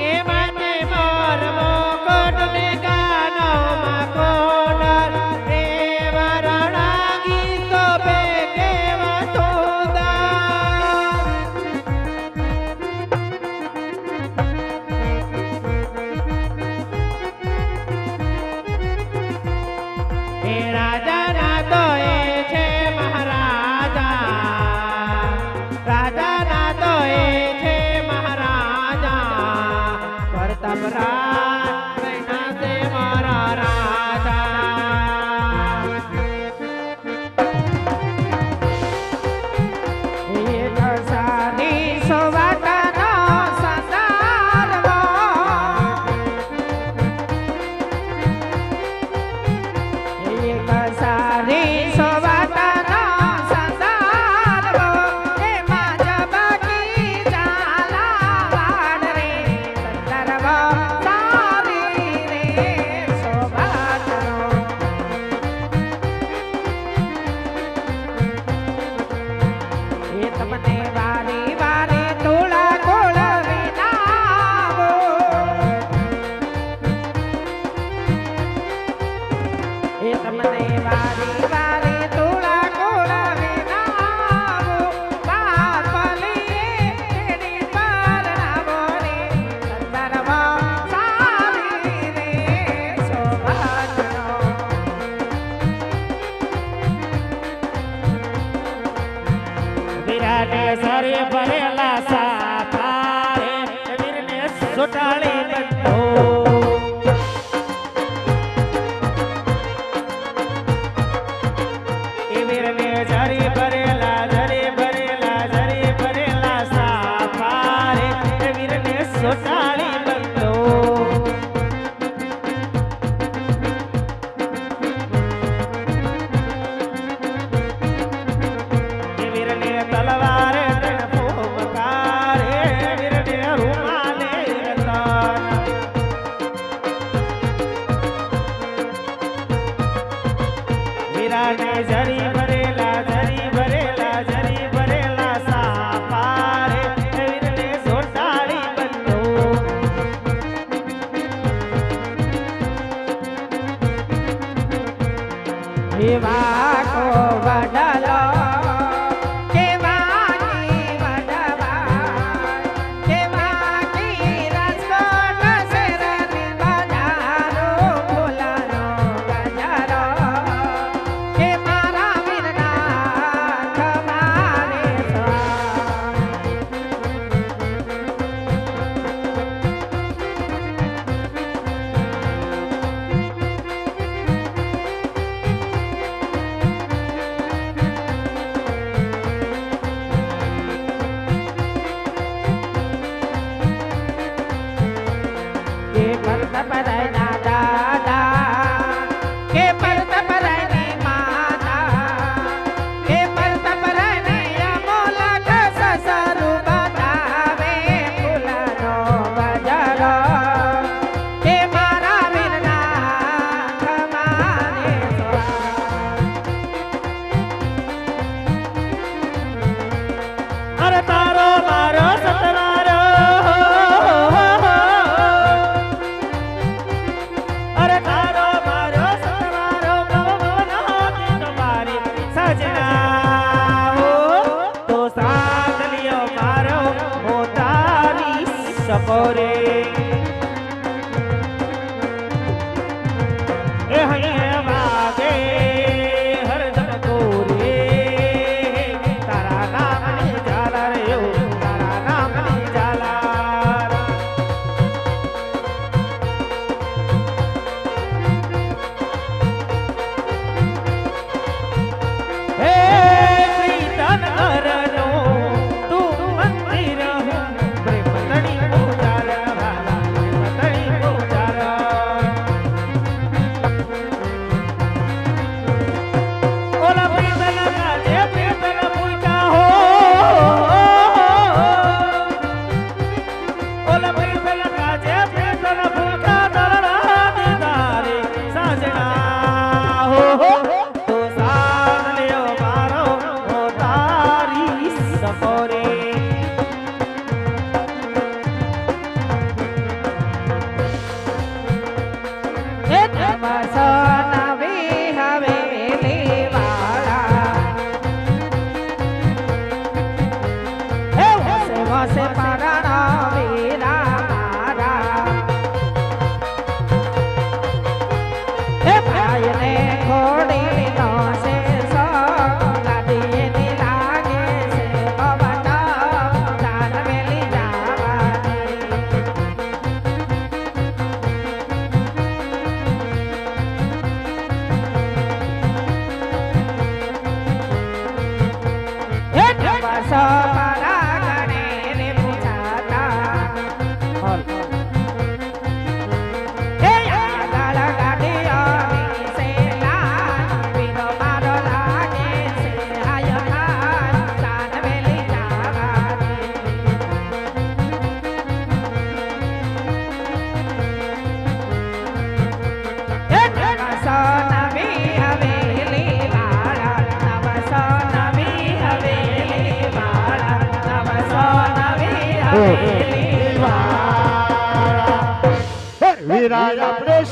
કે ಸಾಟ ಸರಿ ಬರೆಯಲ್ಲ ಸಾ da I saw.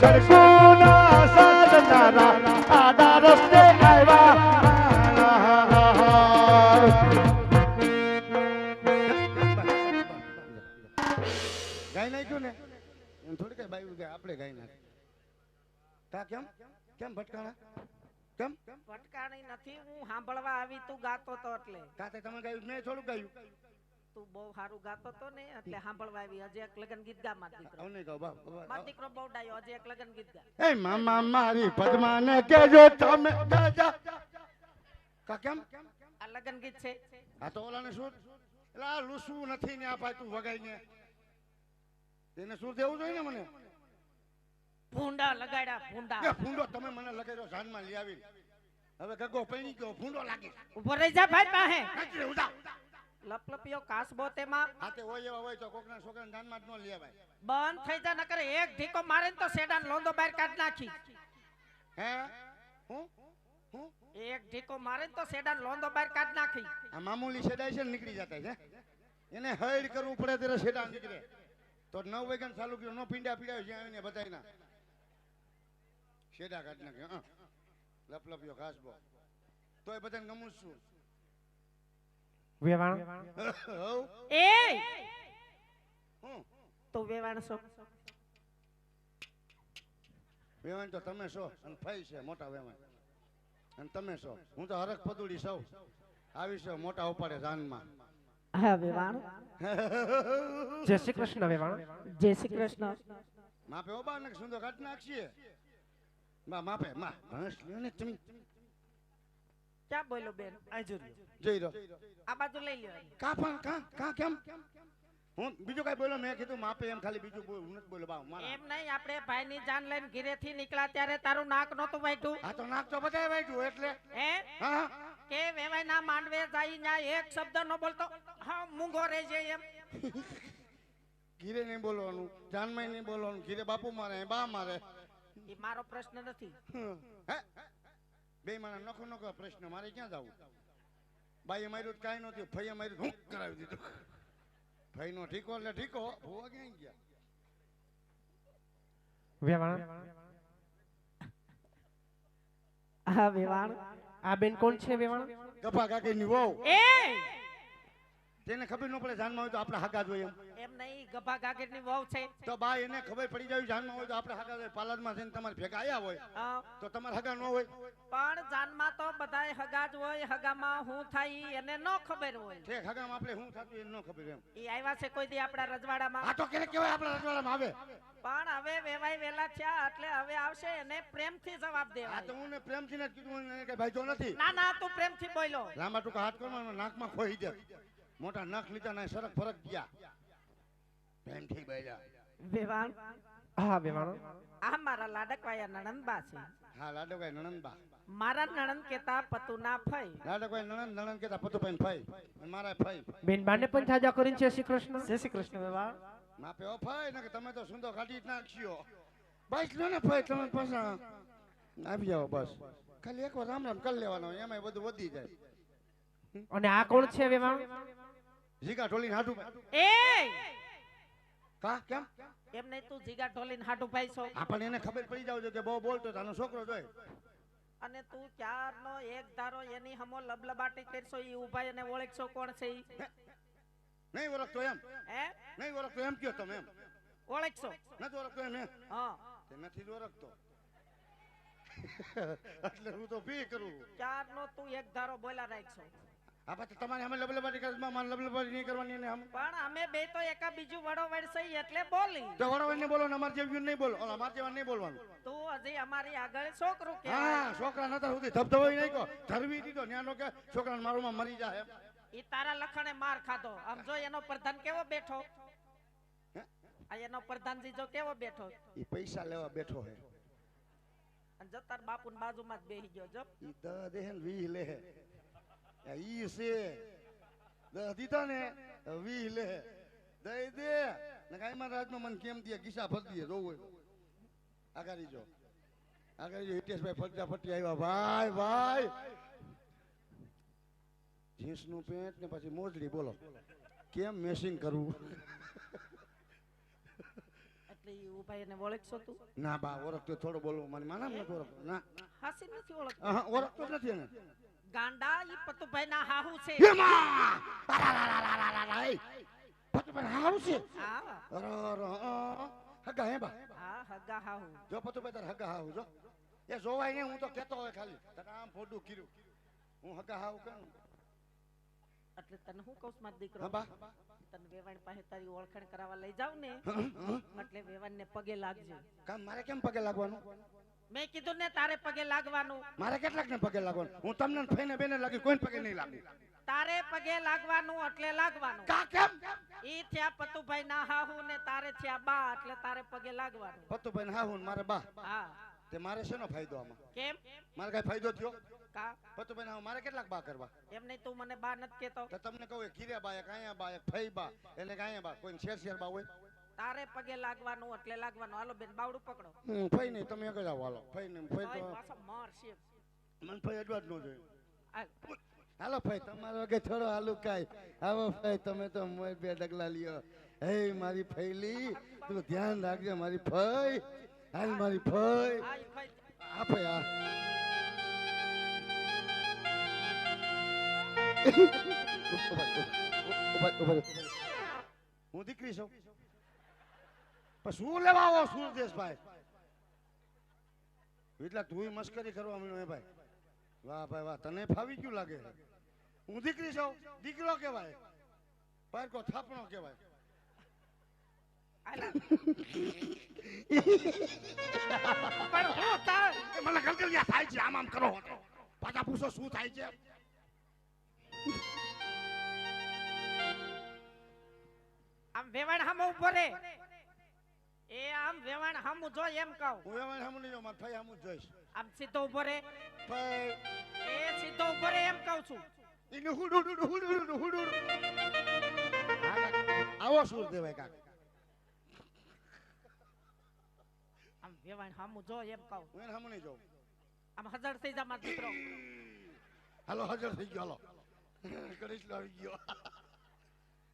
આપણે સાધનારા આડા રસ્તે ગાઈ નાખ્યું ને એમ થોડી કઈ બાયું કે આપણે ગાઈ નાખ્યું કા કેમ કેમ ભટકાણા કેમ ભટકાણી નથી, હું સાંભળવા આવી તું ગાતો તો એટલે. કાતે તમે ગાયું, મેં થોડું ગાયું. તું બહુ સારું ગાતો તો ને એટલે સાંભળવા આવી. હજી એક લગન ગીત ગા માર દીકરો હવે નહીં બા માર દીકરો બહુ ડાયો. હજી એક લગન ગીત ગા એ મામા મારી પદ્માને કેજો તમે દાદા કા કેમ? આ લગન ગીત છે. આ તો ઓલાને શું? એલા આ નથી ને આ ભાઈ તું વગાઈને. તેને શું દેવું જોઈએ ને મને? ભૂંડા લગાડ્યા ભૂંડા. ફૂંડો તમે મને લગાડ્યો જાનમાં લઈ આવી હવે ગગો પૈણી ગયો ભૂંડો લાગે. ઊભો રહી જા ભાઈ પાસે. નાચી રહ્યું જા લપલપિયો કાસબો તેમાં હાથે હોય એવા હોય તો કોકના છોકરાને જાનમાં જ ન લેવાય બંધ થઈ જા નકર એક ધીકો મારે તો સેડાન લોંદો બહાર કાઢ નાખી. હે? હું? હું? એક ઢીકો મારે તો સેડાન લોંદો બહાર કાઢ નાખી. આ મામૂલી સેડાય છે ને નીકળી જતા છે એને હૈડ કરવું પડે ત્યારે સેડાન નીકળે. તો નવ વાગ્યા ચાલુ કર્યું નો પીંડા પીડાયો જ્યાં આવીને બધાય ના સેડા કાઢ નાખ્યો હા. લપલપ્યો ઘાસબો તોય બધાને ગમું શું છું. વેવાણ એ તો વેવાણ છો વેવાણ તો તમે છો અને ફઈ છે મોટા વેવાણ અને તમે છો હું તો હરખ પદુડી સૌ આવી છે મોટા ઉપાડે જાનમાં હા વેવાણ જય શ્રી કૃષ્ણ વેવાણ જય શ્રી કૃષ્ણ માપે ઓબા ને સુંદર કાઢ નાખીએ બા માપે માં ભણસ લ્યો ને તમે ક્યાં બોલો બેન? જઈ રહ્યો આ બાજુ લઈ લ્યો કા પણ કા કા કેમ? હું બીજું કઈ બોલો મેં કીધું માપે એમ ખાલી બીજું બોલ હું બોલો બા મારા. એમ નહીં આપણે ભાઈ ની જાન લઈને ઘીરેથી નીકળ્યા ત્યારે તારું નાક નહોતું વાઈટું આ તો નાક તો બધાય વાઈટું એટલે. હે? હા કે વેવાય ના માંડવે જાય ન્યા એક શબ્દ ન બોલતો. હા મૂંગો રહી છે એમ. ઘીરે નહીં બોલવાનું જાનમાં નહીં બોલવાનું ઘીરે બાપુ મારે બા મારે. એ મારો પ્રશ્ન નથી. હે? બે મારા નખો નખો પ્રશ્ન મારે ક્યાં જવું? બાઈએ માર્યું તો કાંઈ નહોતું ફઈએ માર્યું હું કરાવી દીધું. ફઈનો ઠીકો એટલે ઠીકો ભૂવા ક્યાં ગયા. વેવાણ? હા વેવાણ. આ બેન કોણ છે વેવાણ? ગફા કાકી ની વહુ. એ! તેને ખબર ન પડે જાનમાં હોય તો આપણે હાકા જોઈએ. એમ નહીં ગભા ગાગેટની વહુ છે. તો બા એને ખબર પડી જાય જાનમાં હોય તો આપણે હાકા જોઈએ. પાલનમાં જઈને તમારે ભેગા આવ્યા હોય. તો તમારે હગા ન હોય. પણ જાનમાં તો બધાય હગા જ હોય હગામાં હું થાય એને ન ખબર હોય. ઠેક હગામાં આપણે હું થતું એને ન ખબર એમ. ઈ આવ્યા છે કોઈ દી આપણા રજવાડામાં. આ તો કે કેવાય આપણા રજવાડામાં આવે. પણ હવે વેવાય વેલા થયા એટલે હવે આવશે એને પ્રેમથી જવાબ આ દેવા તો હું ને પ્રેમથી ને જ કીધું કે ભાઈ જો નથી. ના ના તું પ્રેમથી બોલ્યો. લાંબા ટૂંકા હાથ કરવાનો નાકમાં ખોઈ દે મોટા નખ લીધા ને સરક ફરક ગયા. પ્રેમથી બેજા વેવાણ? હા વેવાણ. આ મારા લાડકવાયા નણંદબા છે. હા લાડકવાય નણંદબા. મારા નણંદ કેતા પતુના ફઈ. લાડકવાય નણંદ નણંદ કેતા પતુભાઈ ફઈ. અને મારા ફઈ. બેન બાને પણ થાજા કરીને છે શ્રી કૃષ્ણ? જય શ્રી કૃષ્ણ વેવાણ. માપે ઓ ફઈ ને કે તમે તો સુંદર કાઢી નાખ્યો બસ લો ને ફઈ તમે પાછા આવી જાઓ બસ. ખાલી એક વાર રામ રામ કરી લેવાનો એમાં બધું વધી જાય. અને આ કોણ છે વેવાણ? જીગા ઢોલીને હાડું એ કા? કેમ? એમ નહીં તું જીગા ઢોલીને હાટુ ભાઈ છો? આપણને એને ખબર પડી જાવ છે કે બહુ બોલતો તાનો છોકરો જોય અને તું ક્યારનો એક ધારો એની હમો લબલબાટી કરશો ઈ ઊભા એને ઓળખશો કોણ છે ઈ? નહીં ઓળખતો એમ. હે? નહીં ઓળખતો એમ કયો તમે એમ. ઓળખશો? નથી ઓળખતો એમ હા. તે નથી ઓળખતો. એટલે હું તો પી કરું. ક્યારનો તું એક ધારો બોલા રાખશો? આ પછી તમારે અમે લબલબાટી કરવામાં મારે લબલબાટી નહીં કરવાની અને પણ અમે બે તો એકા બીજું વડો વડસઈ એટલે બોલી. તો વડોવાઈને બોલો ને અમારે જેવું નહીં બોલો. અમાર જેવા નહીં બોલવાનું. તો હજી અમારી આગળ છોકરો કે હા છોકરા નતા સુધી ધબધબાઈ નહીં કો ધરવી દીધો ન્યાનો કે છોકરા મારુંમાં મરી જાય એ તારા લખણે માર ખાધો. આમ જો એનો પ્રધાન કેવો બેઠો? હે? આ એનો પ્રધાનજી જો કેવો બેઠો? એ પૈસા લેવા બેઠો હે. અને જો તાર બાપુ બાજુમાં જ બેહી ગયો જો. ઈ દહ વીહ લે ઈ છે. દીધા ને વીહ લે. દઈ દે. ને રાજમાં મને કેમ દે ગીસા ફરી દે જોવું હોય. આગળ જો. આગળ જો હિતેશભાઈ ફરજા ફટી આવ્યા. ભાઈ ભાઈ. જીન્સનું પેન્ટ ને પછી મોજડી બોલો. કેમ મેસિંગ કરવું ના બા ઓળખતો થોડો બોલવો. મને માના નથી ઓળખતો ના. હાસી નથી ઓળખતો ઓળખતો નથી એને. ગાંડા ઈ પતુભાઈ ના હાહુ છે એમાં માં! પતુભાઈ હાહુ છે હા હગા હે બા હગા હાહુ જો પતુભાઈ તાર હગા હાહુ જો એ જોવાય નહીં હું તો કેતો હોય ખાલી તને આમ ફોડું કર્યું હું હગા હાહુ કહું એટલે તને હું કઉસ છું દીકરો તને વેવાણ પાસે તારી ઓળખાણ કરાવવા લઈ જાવ ને. એટલે વેવાણ ને પગે લાગજો કામ મારે કેમ પગે લાગવાનું મેં કીધું ને તારે પગે લાગવાનું. મારે કેટલાક ને પગે લાગવાનું? હું તમને ફઈને બેને લાગી કોઈ પગે નહીં લાગુ તારે પગે લાગવાનું એટલે લાગવાનું. કા કેમ? ઈ થયા પતુભાઈ ના હાહુ ને તારે થયા બા એટલે તારે પગે લાગવાનું. પતુભાઈ ના હાહુ ને મારે બા. હા. તે મારે શેનો ફાયદો આમાં? કેમ? મારે કઈ ફાયદો થયો? કા? પતુભાઈ ના મારે કેટલાક બા કરવા? એમ નહીં તું મને બા નથી કેતો. તો તમને કહું કે કીર્યા બા એક અહીંયા બા એક ફઈ બા. એટલે અહીંયા બા કોઈ શેર શેર બા હોય? તારે પગે લાગવાનું એટલે લાગવાનું. હાલો બેન બાવડું પકડો. હું ફઈ નહીં તમે આગળ આવો હાલો. ફઈ નહીં ફઈ તો પાછો મારશે મને ફઈ અડવા જ ન જોઈએ. હાલો. ફઈ તમારો કે થોડો હાલું કાય આવો ફઈ તમે તો મોય બે ડગલા લ્યો. હે મારી ફઈલી તું ધ્યાન રાખજે મારી ફઈ. હાલ મારી ફઈ. આ ફઈ આ. હું દીકરી છું. પણ શું લેવા આવો સુરદેશભાઈ એટલે તું મસ્કરી કરવા મળ્યો ભાઈ. વાહ ભાઈ વાહ તને ફાવી ગયું લાગે હું દીકરી છું દીકરો કહેવાય. પારકો થાપણો કહેવાય. પણ હું તાર મને ગલગલિયા થાય છે આમ આમ કરો. પાછા પૂછો શું થાય છે? આમ વેવાણ હામો ઊભો રે. એ આમ વેવાણ હામુ જો એમ કહું. હું વેવાણ સામું નહીં મારા ભાઈ સામું જોઈશ. આમ સીધો ઊભો રે. ભાઈ. એ સીધો ઊભો રે એમ કહું છું. ઇને હુડુ હુડુ હુડુ હુડુ હુડુ આવો સુર દેવાય કાક. આમ વેવાણ હામુ જો એમ કહું. હું સામું નહીં જાઉં. આમ હજાર થઈ જા માર દીકરો. હાલો હજાર થઈ ગયો હાલો. ગણેશ લાવી ગયો.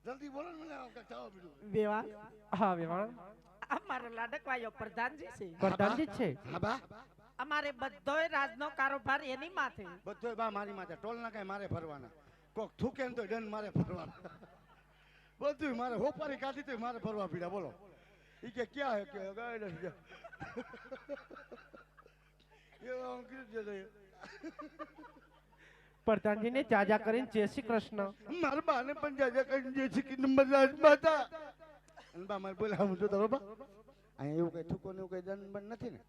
જલ્દી બોલો ને મને કાંઈક થવા બીડું વેવા હા વેવાણ. અમારો લાડકવાયો પ્રધાનજી છે. પ્રધાનજી છે? હા બા અમારે બધોય રાજનો કારોબાર એની માથે. બધોય બા મારી માથે. ટોલ ના કઈ મારે ભરવાના. કોક થૂકે ને તો ડન મારે ભરવાના. બધું મારે. હોપારી કાઢી તો મારે ભરવા પીડા. બોલો. ઈ કે ક્યાં હે? કે ગાય નથી. એવા આમ કીધું પ્રધાનજીને ચાજા કરીને જય શ્રી કૃષ્ણ. મારા બાને પણ જાજા કરીને જય શ્રી કૃષ્ણ. હતા અને બા મારે બોલા હું જોતા બાબા અહીંયા એવું કઈ થૂકો ને એવું કઈ દંડ બંધ નથી ને.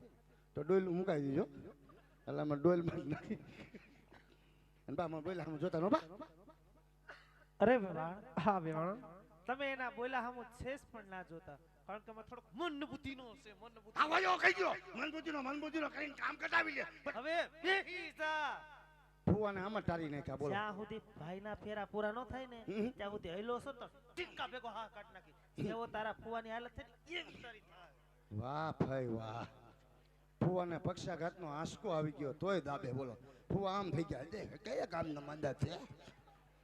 તો ડોલ મુકાઈ દીજો. એટલે અમારે ડોલ બંધ નથી. અને બા મારે બોલા હું જોતા નો અરે વેવાણ હા વેવાણ. તમે એના બોલા હમ શેષ પણ ના જોતા. કારણ કે એમાં થોડોક મન બુદ્ધિ નો છે મન બુદ્ધિ આવો જો કહી ગયો. મનબુદ્ધિનો મનબુદ્ધિનો કરીને કામ કટાવી લે. હવે બેહી જા. ફુવાને આમાં તારી નાખ્યા બોલો. જ્યાં સુધી ભાઈના ફેરા પૂરા ન થાય ને ત્યાં સુધી હૈલો છો તો ટીકા ભેગો હા કાટ નાખી. જેવો તારા ફુવાની હાલત થઈ એવી તારી થાય. વાહ ભાઈ વાહ. ફુવાને પક્ષાઘાતનો આંસકો આવી ગયો તોય દાબે બોલો. ફુવા આમ થઈ ગયા. દે કયા કામના માંદા છે?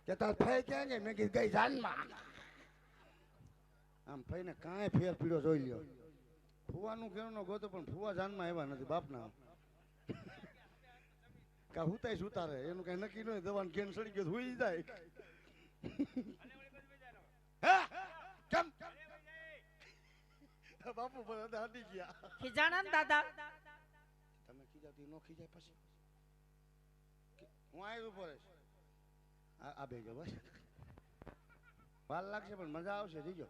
કે તાર ફઈ ક્યાં ગઈ મેં કીધું ગઈ જાનમાં. આમ ફઈને કાંઈ ફેર પીડો જોઈ લ્યો. ફુવાનું કેવું ન ગોતો પણ ફુવા જાનમાં આવ્યા નથી બાપના. કા હુતાય સુતારે એનું કઈ નક્કી નહીં દવાનું કેન સડી ગયો હુઈ જાય. હે? કેમ? બાપુ પર દાદી ગયા. ખીજાણા ને દાદા? તમે ખીજાતી નો ખીજાય પછી. હું આવી પડે આ બે ગયો બસ. વાર લાગશે પણ મજા આવશે જીજો.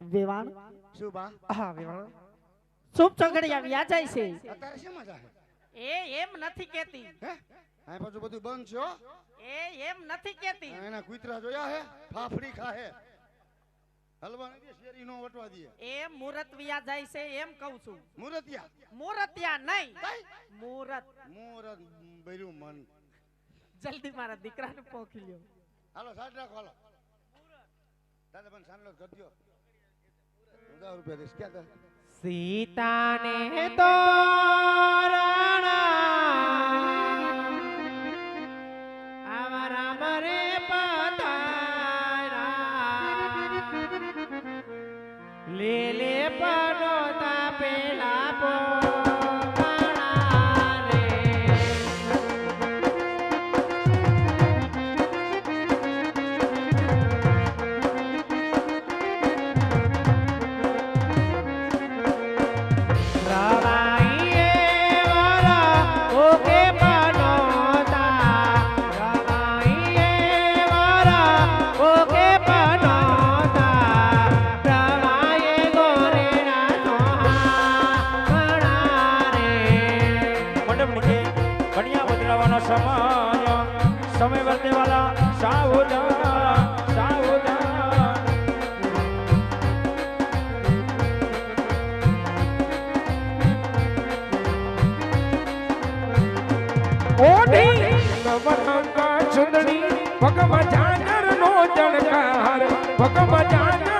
વેવાણ? શું બા? હા વેવાણ. શુભ ચોગડિયા વ્યા જાય છે. અત્યારે શેમાં જાય? એ એમ નથી કેતી. હે? આ પાછું બધું બંધ છે હો. એ એમ નથી કેતી. એના કુતરા જોયા હે? ફાફડી ખાહે હલવા નથી શેરી નો વટવા દે. એ મુરત વ્યા જાય છે એમ કહું છું. મુરતિયા? મુરતિયા નહીં. મુરત. મુરત બર્યું મન. જલ્દી મારા દીકરાને પોખી લ્યો. હાલો સાડ રાખો હાલો. દાદા પણ સાંડલો કરજો દસ રૂપિયા દઈશ. ક્યાં તા? સીતાને તોરણા આવા ઓઢી લવણ ચૂંદડી ભગવાન જાનર નો જણકાર ભગવાન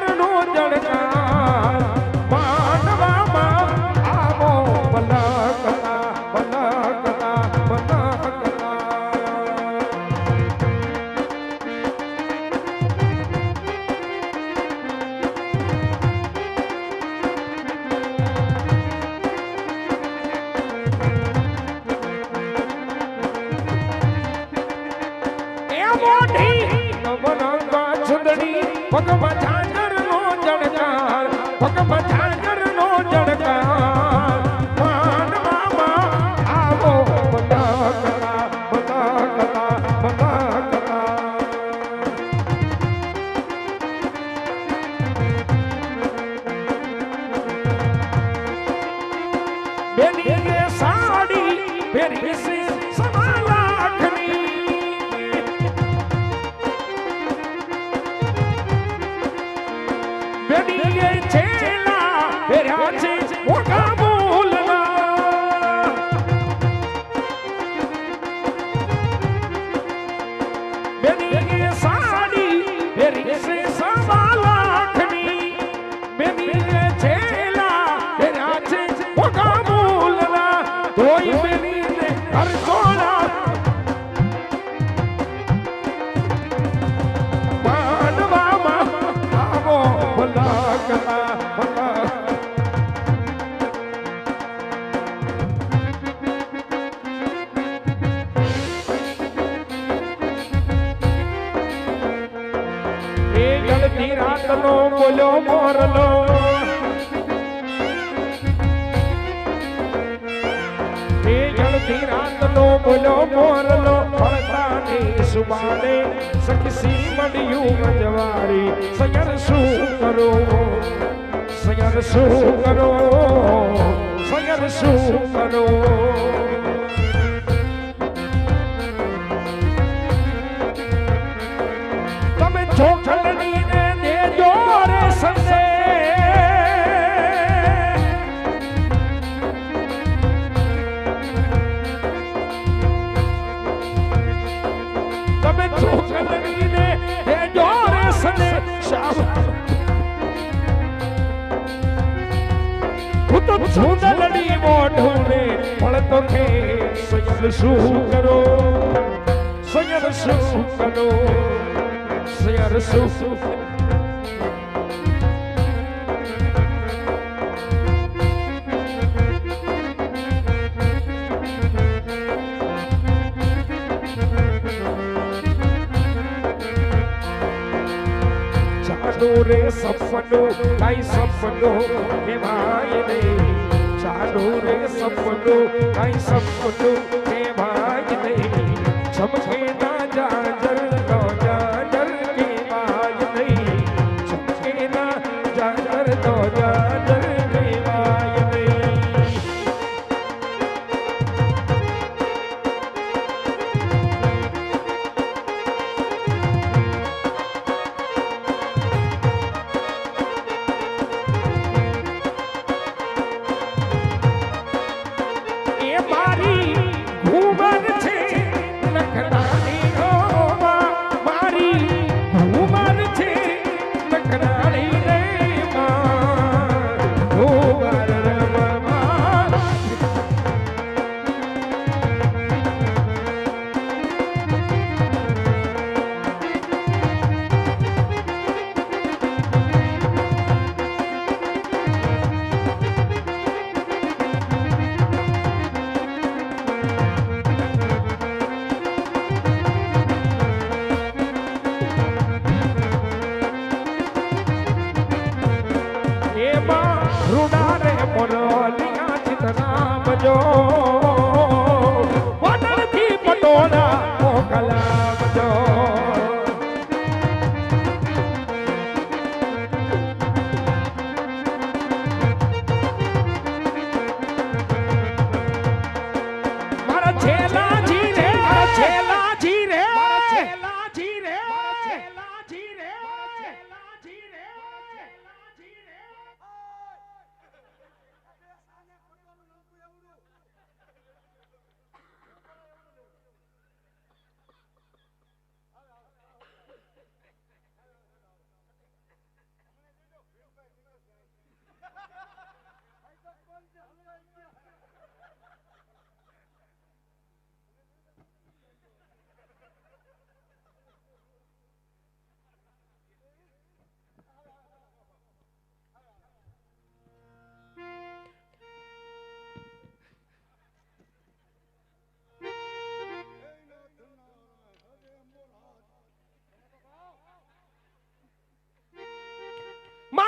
શું કરો સગર શું કરો de su sueña de su sueña de su Sapphano, I sapphano, समझे ना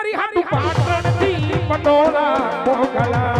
મારી હાટુ પાટણથી પટોળા મોકલાવજો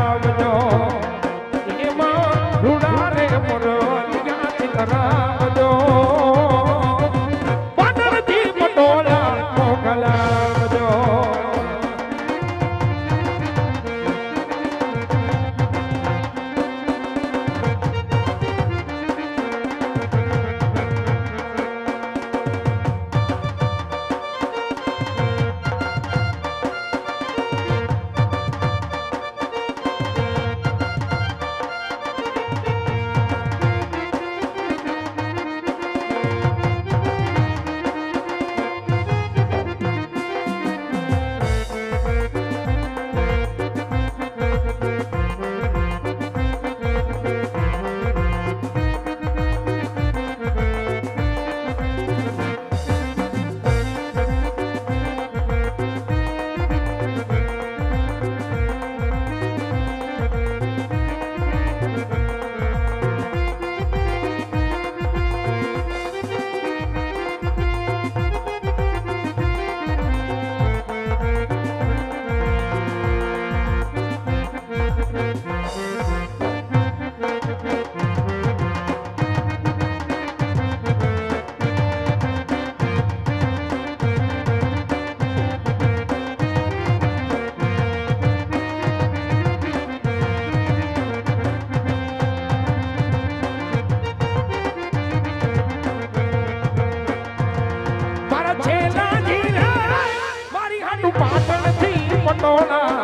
પાટણથી